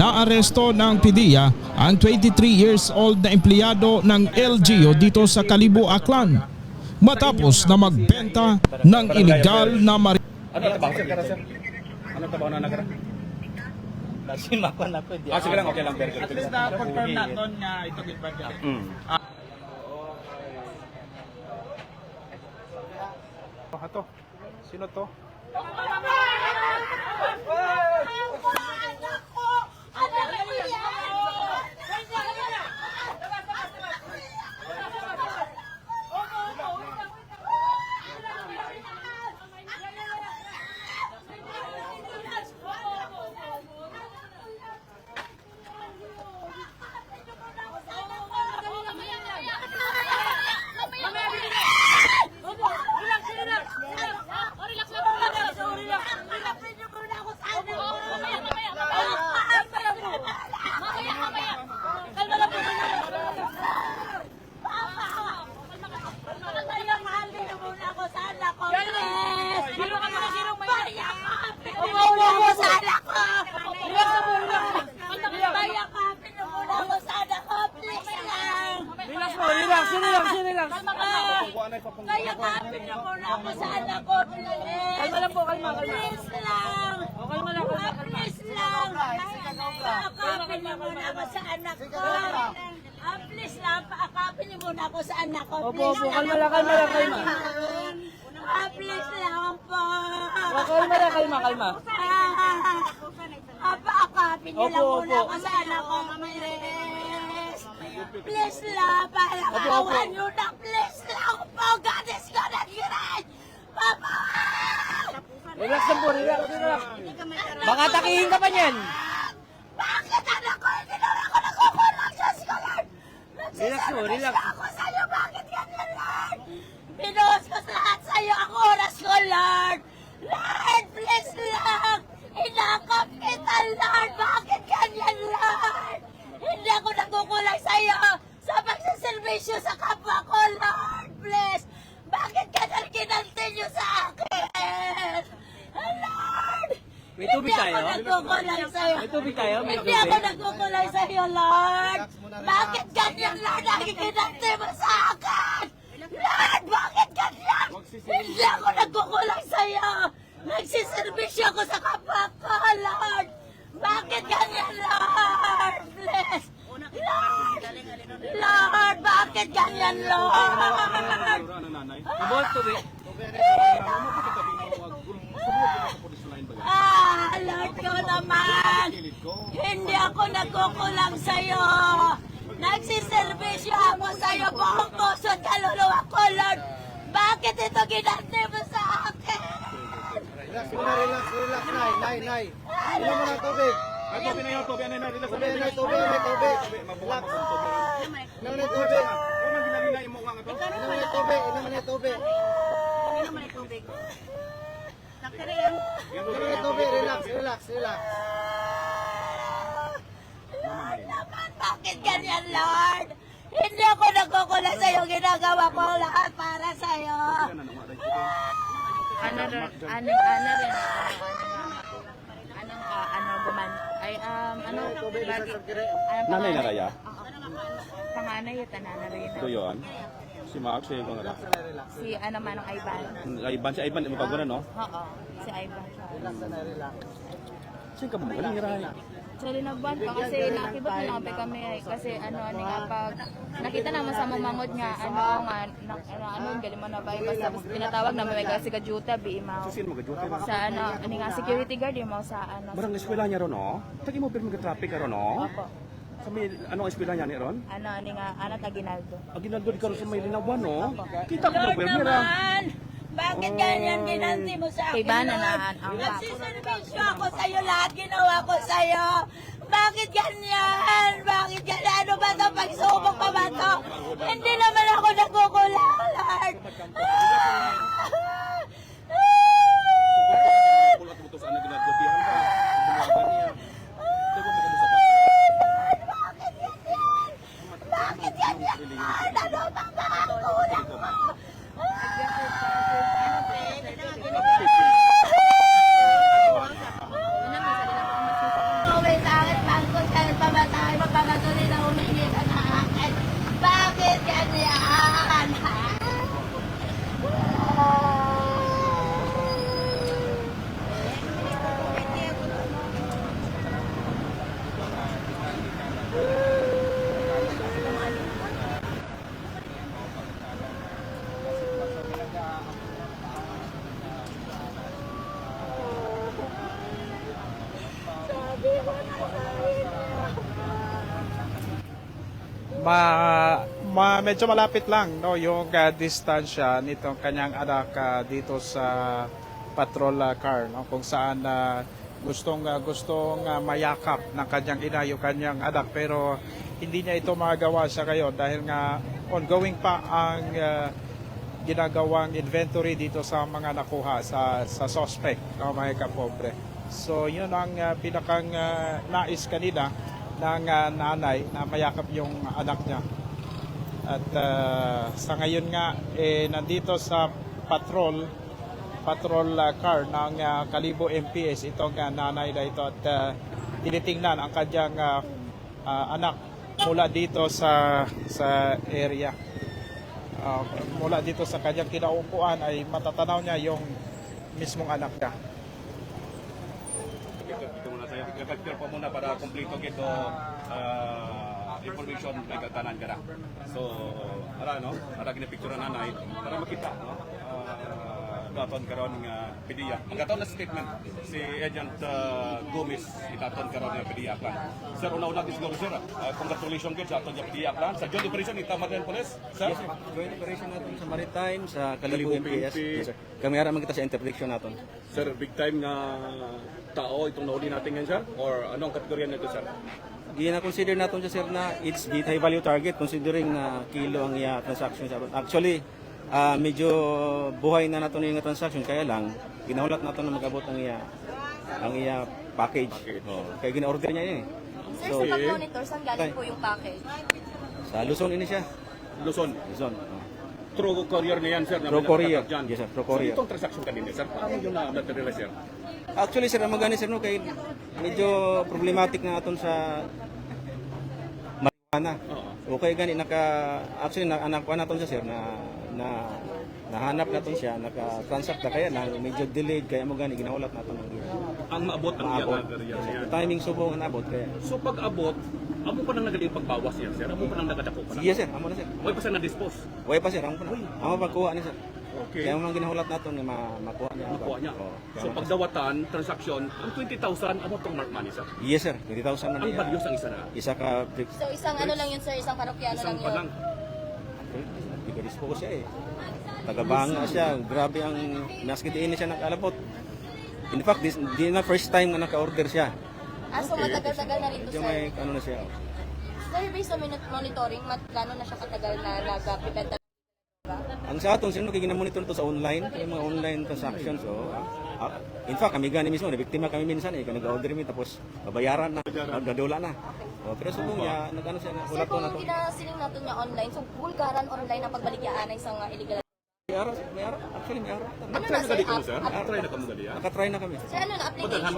Naaresto ng PDEA ang 23 years old na empleyado ng LGU dito sa Kalibo, Aklan matapos na magbenta ng illegal na mari- Ano trabaho sir kara sir? Ano trabaho na nagara? Kasi makon ako di. Ah sige lang okay lang. At least na-confirm natin nga ito gid ba dyan. Mm. Ato, sino to? Relax mo, relax, relax, relax. Kaya kapit na muna ako sa anak ko, please. Kalma lang po, kalma, kalma. Please lang. O, kalma lang, kalma, Ah, kalma. Please lang. Paakapin niyo muna ako sa anak ko. Ah, please lang, paakapin niyo muna ako sa anak ko. Opo, Please opo, kalma lang, kalma lang, kalma. Ah, please lang po. Kalma lang, kalma, kalma. Ah, ah, paakapin niyo Opo, lang muna opo. ako sa anak ko, please. Please lang, para Opo, niyo na. Please lang po. God is gonna get it. Papa! Relax lang po, relax, relax. Baka takihin ka pa niyan. Bakit anak ko hindi naman ako nagkukulang sa scholar? Relax mo, relax. ako sa'yo, bakit ganyan, Lord? Pinuhos ko sa lahat sa'yo ang oras ko, Lord. Lord, please lang. Inakap kita, Lord. Bakit ganyan, Lord? Hindi ako nagkukulang sa'yo sa pagsaservisyo sa kapwa ko, Lord. Please. Bakit ganyan kinantin niyo sa akin? Lord! May tubig Hindi tayo? ako nagkukulang sa'yo. May tubig tayo? May Hindi ako nagkukulay sa iyo, Lord. Bakit ganyan, Lord, ang ikinante mo sa akin? Lord, bakit ganyan? Hindi ako nagkukulay sa iyo. Nagsiservisyo ako sa kapwa ko, Lord. Bakit ganyan, Lord? Please. Lord, Lord, bakit ganyan, Lord? Nanay? Ibot, tubig. Ah, Lord ko naman. Hindi ako nagkukulang sa'yo. Nagsiservisyo ako sa'yo buong puso at kaluluwa ko, Lord. Bakit ito ginante mo sa akin? Relax muna, relax, relax, nay, nay, nay. Inom mo ng tubig. Ay tobi na yun, tobi na yun. Relax Tubig, nay, tubig, may tubig. Tobi. Inom ng tubig. Ano nang ginamina imo nga to? Inom mo ng tubig, inom ng tubig. Inom mo ng tubig, relax, relax, relax. Lord naman, bakit ganyan, Lord? Hindi ako nagkukulang sa'yo. Ginagawa ko ang lahat para sa'yo. ano rin, ano, ano rin, anong, ah, ano, guman, ay, um, ano, ano, Nanay na kaya? panganay tanana rin, Ito yun. Si Mark, siya yung nga. si, ano, manong Ivan, Iban, si Iban, mo na no? oo, si Ivan. Relax na, relax. Siya ka mo, galing ray. So, linagban pa kasi nakakibot na lang kami ay kasi ano ano nga pag nakita naman sa mamangod nga ano nga na, ano ano gali mo na ba yung basta basta pinatawag na may kasi kajuta bi imaw sa ano ano nga security guard yung mo sa ano Barang eskwela niya ron, no? Tagi mo pirmi ka traffic ron, no? Opo. Sa may, anong eskwela niya ni ron? ano ano nga ano taginaldo Aginaldod ka ron sa may linawan, no? Kita ko Lord na pirmi ra. naman, bakit ganyan ginanti mo sa akin, Lord? na ang Nagsiservisyo ako sa'yo, lahat ginawa ko sa'yo. Bakit ganyan? Bakit ganyan? Ano ba ito? Pagsubok pa ba ito? Hindi naman ako nagkukulang, Lord. Ah! Ah! Kulat mo to sa anak ginaldod, diyan ka. Bumagan niya. Ito ko mo sa Bakit ganyan? Bakit ganyan, Lord? Ano bang mga kulang mo? Uwi sa akin, bangko ma, ma medyo malapit lang no yung uh, distansya nitong kanyang anak ah, dito sa patrol ah, car no kung saan ah, gustong ah, gustong ah, mayakap ng kanyang ina yung kanyang anak pero hindi niya ito magagawa sa ngayon dahil nga ongoing pa ang ah, ginagawang inventory dito sa mga nakuha sa sa suspect no, mga kapobre. So yun ang ah, pinakang ah, nais kanina ng ah, nanay na mayakap yung anak niya. At ah, sa ngayon nga eh nandito sa patrol patrol ah, car ng ah, Kalibo MPS itong ah, nanay na ito at ah, tinitingnan ang kanyang ah, ah, anak mula dito sa sa area. Ah, mula dito sa kanyang kinaupuan ay matatanaw niya yung mismong anak niya. Ito, ito muna sa'yo. Kapag po muna para kumplito kito ah, information may katanan ka na. So, para no, para ginapicture na nanay, para makita, no? Uh, daton karon nga PDEA. Ang katon na statement si Agent ah, Gomez itaton karon nga PDEA plan. Sir, una-una siguro sir, ah, congratulations kid sa aton nga PDEA plan. Sa joint operation ita Marin Police, sir. Joint operation natin sa Maritime, sa Kalibo MPS. Yes, sir. Kami harap man kita sa interdiction natin. Sir, big time nga tao itong nauli natin ngayon sir? Or anong kategorya nito sir? Gina-consider natin siya sir na it's the high value target considering na kilo ang iya transaction sa Actually, ah, medyo buhay na natin yung transaction kaya lang ginahulat natin na mag-abot ang iya ang iya package. Oh, kaya gina-order niya yun eh. Sir, sa pag-monitor, saan galing po yung package? Sa Luzon ini siya. Luzon. Luzon. oh. True courier na yan sir. na may courier. Yes, sir. True courier. So itong transaction kanina sir, paano yung na-materialize sir? Actually sir, ang magani sir no kay medyo problematic na aton sa marijuana. Okay gani naka actually na anak ko naton siya sir na na nahanap naton siya naka-transact na kaya lang medyo delayed kaya mo gani ginahulat naton ang Ang maabot ang maabot. area niya. Timing subong ang abot kaya. So pag abot, amo pa nang nagaling pagbawas niya sir? Amo pa nang nagadako pa na? Yes sir, amo na sir. Huwag pa siya na-dispose. Way pa sir, amo pa na. Amo pagkuha ni sir. Okay. Kaya mo man ginahulat naton nga ma makuha niya. ang Nakuha niya. Oo. So pag dawatan, transaction, ang 20,000, amo tong mark money sir? Yes sir, 20,000 man Ang niya. values ang isa na. Isa ka So, isang ano lang yun, sir, isang parokyano Isang lang pa yun. lang. Hindi ko dispose siya eh. Tagabanga siya. Grabe ang naskitiin siya nag-alabot. In fact, this, di na first time na naka-order siya. Ah, so matagal-tagal na rin to, Medyo sir. may ano na siya. Sir, based on minute monitoring, mat gano'n na siya katagal na nag-prevent Ang sa aton, sino kaya ginamonitor to sa online, yung mga online transactions. So, ah, in fact, kami gani mismo, nabiktima kami minsan eh, kung nag-order mi, tapos babayaran na, nagdadula na. Oh, pero subong niya, nag-ano siya, Sir, ulat to kung na to. ginasiling natin niya online, so bulgaran online ang pagbaligyan ng isang uh, illegal. May araw, may araw, actually may araw. Ano Try na, na sir? gali ko App- sir? app- Try na kamo gali ah. Nakatry na kami. Sir, ano na, application?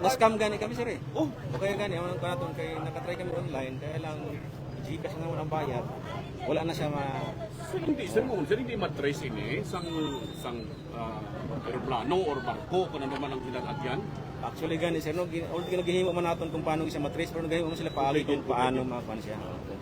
Na-scam gani kami sir eh. Oh, okay gani, ang nang kanaton kay nakatry kami online, kaya lang Gcash na naman ang bayad. Wala na siya ma Sir, hindi, sir, mo, sir, hindi matrace ini sang sang uh, aeroplano or barko kung ano man ang pinag-agyan. Actually gani sir, no, although ginagihimo man naton kung paano siya matrace, pero nagahimo man sila paagi kung paano makuan siya.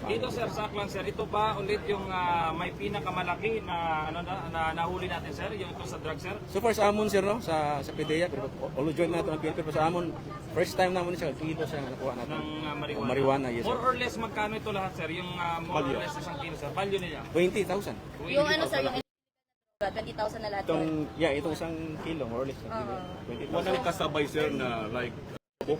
Dito sir, sa Aklan sir, ito pa ulit yung ah, may pinakamalaki na ano na, na nahuli natin sir, yung ito sa drug sir. So far sa amon sir no, sa sa PDEA, pero although join na nato ang PNP, pero sa amon first time namon siya kilo siya nakuha natin. ng ah, marijuana. Marijuana, yes, sir. More or less magkano ito lahat sir? Yung ah, more Value. or less isang kilo sir. Value nila. 20,000. Yung ano, sir, yung 20,000 na lahat yun. Itong yeah, itong isang kilo more or less. Walang 20,000. kasabay sir na like oh,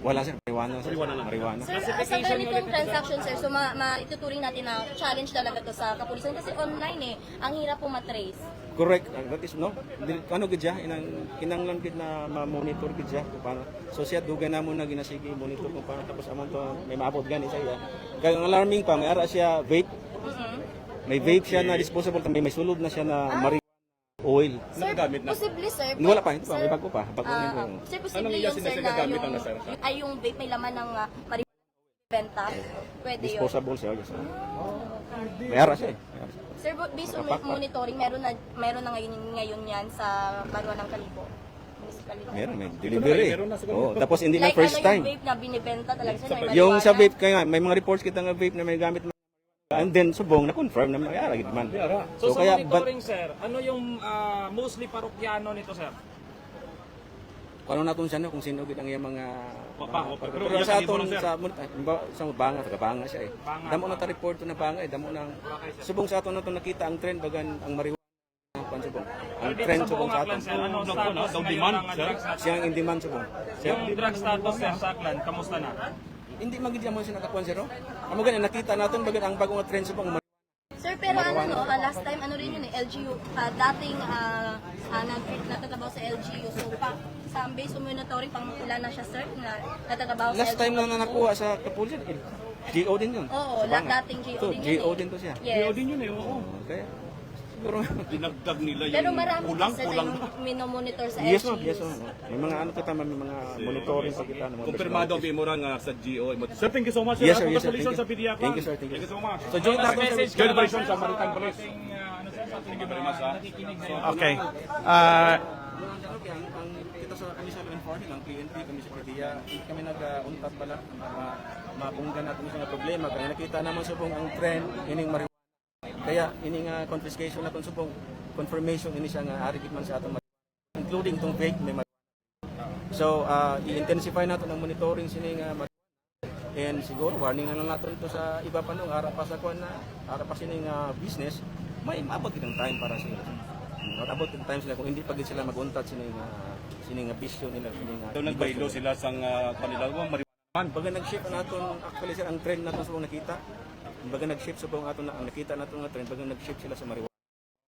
Wala sir, marijuana. sir. Marijuana lang. Marijuana. Sir, sa ganitong transaction, sir, so ma maituturing natin na challenge talaga to sa kapulisan kasi online eh, ang hirap po matrace. Correct. Uh, that is no. Ano gid siya inang kinanglan gid na ma-monitor gid siya kung paano. So siya dugay na mo na ginasige monitor kung paano tapos amon to may maabot gani sa iya. Kaya ang alarming pa may ara siya vape. May vape siya na disposable may may sulod na siya na marijuana oil. Sir, Nagagamit na. posible, sir. Hindi, wala pa, hindi pa, Sir, may bago pa. Bago ah, ah. yun. Sir, Anong posible iya yung sir na yung, ang nasir? ay yung vape may laman ng uh, marijuana benta. Pwede yun. Disposable siya. Yes. May ara siya. eh. May ara siya. Sir, but based on monitoring, meron na meron na ngayon ngayon yan sa Barua ng Kalibo. Meron, may delivery. Meron na siguro. Oh, tapos hindi like na first ano time. yung vape na binibenta talaga may Yung sa vape, kaya may mga reports kita nga vape na may gamit And then, subong, na may ara, gid man. So, So, sa kaya, but, monitoring sir, ano yung ah, mostly parokyano nito sir? paano naton siya no kung sino gid ang iyang mga Pa- pa- pero, pero pero iya sa mo aton lang, sir. sa mun- ay, halimbawa, sa banga taga banga siya eh damo na ta report na banga eh damo nang subong sa aton naton nakita ang trend bagan ang marijuana kwan subong ang Dito trend sa subong buong sa Aklan, aton sir, anong Daw- status daw ngayon demand, ng sir? drugs natin? siya ang in demand subong Yung drug status, sir, sa Aklan, kamusta na? Hindi magidya mo siya nakakuan sir no amo gani nakita naton bagan ang bagong trend subong Sir, pero ano no, ah, last time ano rin yun eh, LGU, ah, dating uh, uh, nagtatrabaho sa LGU. So, pa, sa base monitoring, pang ilan na siya, sir, na natatrabaho sa last time LGU. na na nakuha sa kapulisan eh, GO din yun Oo, Sa dating GO din yun GO eh. din to siya Yes. din yun eh, oo. okay siguro Dinagdag nila yung Pero marami kulang, kasi kulang. yung minomonitor sa Yes, ma'am. Yes, ma'am. May mga ano kita, may mga monitoring pa kita. mga Kumpirmado ang nga sa GO. Sir, thank you so much. Yes, sir. Yes, sir. Congratulations Thank sa you. PDA. Thank you, sir. Thank you. Thank you so much. So, join natin sa Message version sir, sa Maritime Police. ano, sa Thank you very much, ha. sa Okay. Ah, Okay, ang, ang dito sa kami sa law enforcement, ang PNP, kami sa PDEA, kami nag-untat pala mabunggan natin sa mga problema. Kaya nakita naman subong ang trend, ining marijuana. Kaya ining uh, confiscation natin subong confirmation ini siya nga ari gid man sa aton marijuana, including tong fake may. So, uh, i-intensify natin ang monitoring uh, marijuana. And siguro, warning na lang natin ito sa iba pa nung harap pa sa kuan na, harap pa sining uh, business, may mabot din ang time para sila. Matabot din time sila kung hindi pa gid sila maguntat sining uh, sining uh, bisyo nila sining uh, Ito nagbaylo sila sa uh, kanila. Marijuana. Baga nag-shift na natin, actually sir, ang trend natin sa mga nakita. Baga nag-shift sa buong aton na nakita natin nga trend, baga nag-shift sila sa marijuana.